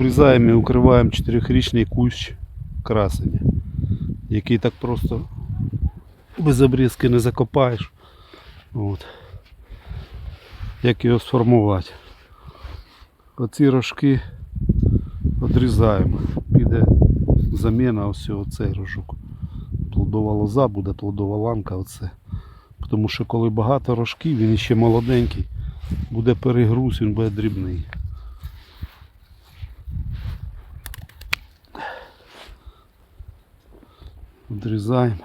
Обрізаємо і укриваємо 4-річний кущ красення, який так просто без обрізки не закопаєш. От. Як його сформувати. Оці рожки відрізаємо. Піде заміна ось цей рожок. Плодова лоза буде, плодова ланка оце. Тому що коли багато рожків, він ще молоденький, буде перегруз, він буде дрібний. Відрізаємо.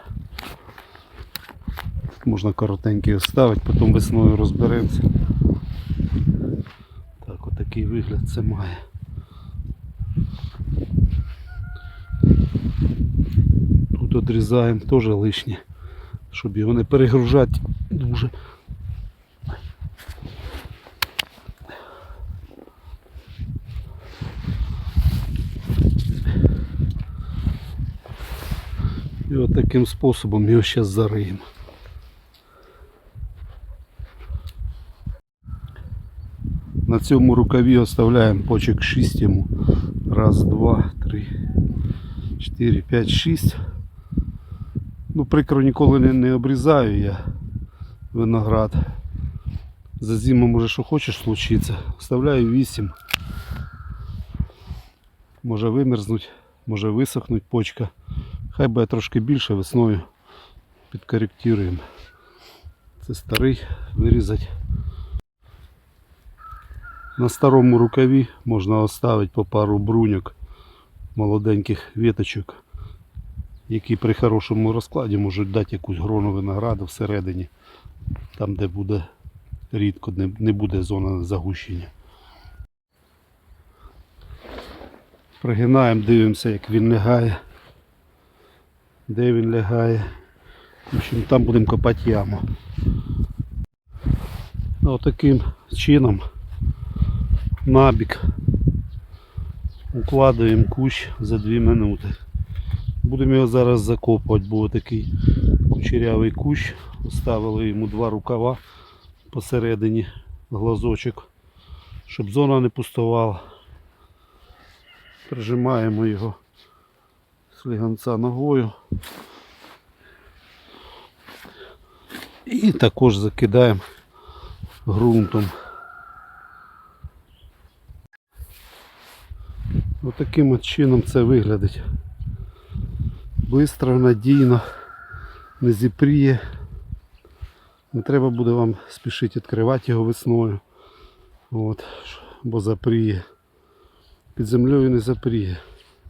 Можна коротенький оставити, потім весною розберемося. Так, отакий вигляд це має. Тут відрізаємо теж лишнє, щоб його не перегружати дуже. І от таким способом його зараз зариємо. На цьому рукаві оставляємо почек 6 йому. Раз, два, три, чотири, п'ять, шість. Ну, прикро ніколи не, не обрізаю я виноград. За зиму може що хочеш случиться. Оставляю 8. Може вимерзнуть, може висохнуть почка. Хай буде трошки більше весною підкоректуємо. Це старий вирізати. На старому рукаві можна оставити по пару бруньок молоденьких віточок, які при хорошому розкладі можуть дати якусь грону винограду всередині, там де буде рідко, не буде зона загущення. Пригинаємо, дивимося, як він лягає, де він лягає. В общем, там будемо копати яму. Отаким чином набік укладаємо кущ за 2 минути. Будемо його зараз закопувати, бо такий кучерявий кущ. Оставили йому два рукава посередині глазочок, щоб зона не пустувала. Прижимаємо його сліганця ногою. І також закидаємо ґрунтом. Отаким от чином це виглядить. Бистро, надійно, не зіпріє. Не треба буде вам спішити відкривати його весною. От, бо запріє. Під землею не запріє.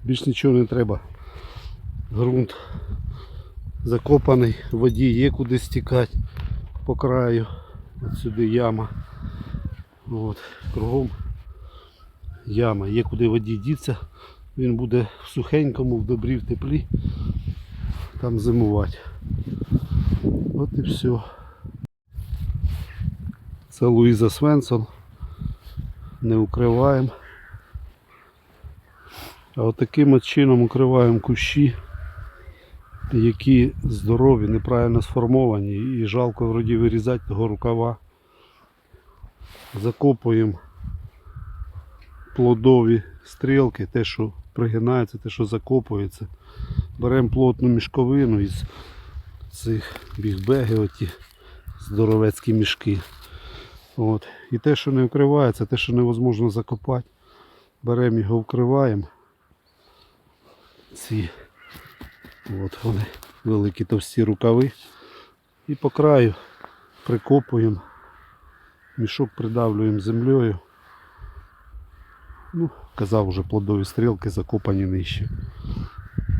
Більш нічого не треба. Грунт закопаний, в воді є куди стікати по краю. От сюди яма. От, кругом яма, є куди воді діться, він буде в сухенькому, в добрі, в теплі, там зимувати. От і все. Це Луїза Свенсон. Не укриваємо. А от таким от чином укриваємо кущі, які здорові, неправильно сформовані і жалко вроді вирізати того рукава. Закопуємо плодові стрілки, те, що пригинається, те, що закопується. Беремо плотну мішковину із цих бігбеги, оті здоровецькі мішки. От. І те, що не вкривається, те, що невозможно закопати, беремо його, вкриваємо. Ці от вони, великі товсті рукави. І по краю прикопуємо, мішок придавлюємо землею. Ну, казав вже плодові стрілки закопані нижче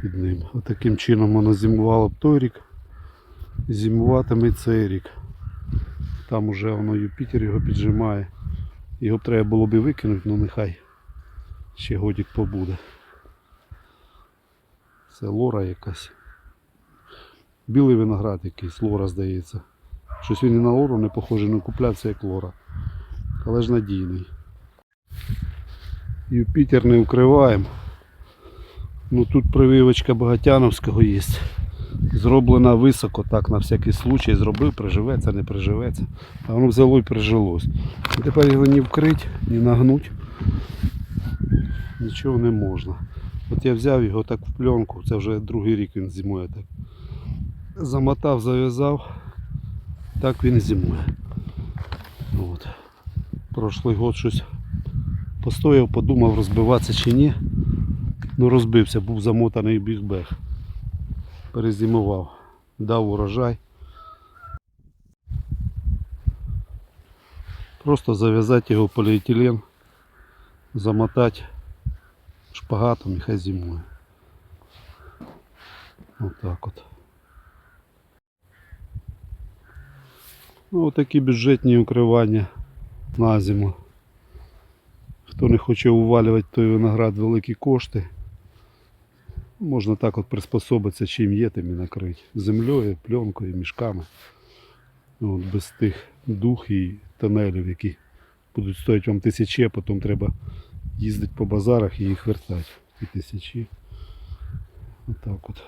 під ним. Отаким чином воно зимувало б той рік. Зимуватиме цей рік. Там уже воно Юпітер його піджимає. Його треба було б і викинути, ну нехай ще годик побуде. Це лора якась. Білий виноград якийсь, лора здається. Щось він і на лору не похожий, не куплявся як лора. Але ж надійний. Юпітер не укриваємо. Ну тут прививочка Богатяновського є. Зроблена високо, так на всякий случай зробив, приживеться, не приживеться. А воно взяло і прижилось. І тепер його ні вкрить, ні нагнуть. нічого не можна. От я взяв його так в пленку, це вже другий рік він зимує так. Замотав, зав'язав, так він зимує. От. Прошлий год щось постояв, подумав розбиватися чи ні. Ну розбився, був замотаний бігбег. Перезимував, дав урожай. Просто зав'язати його поліетилен, замотати шпагатом і хай зимує. Отак от. Ну, такі бюджетні укривання на зиму. Хто не хоче увалювати той виноград великі кошти. Можна так от приспособитися, чим є, тим і накрити. Землею, пленкою, мішками. От, без тих дух і тонелів, які будуть стоїти вам тисячі, а потім треба їздити по базарах і їх вертать. І тисячі. Отак от.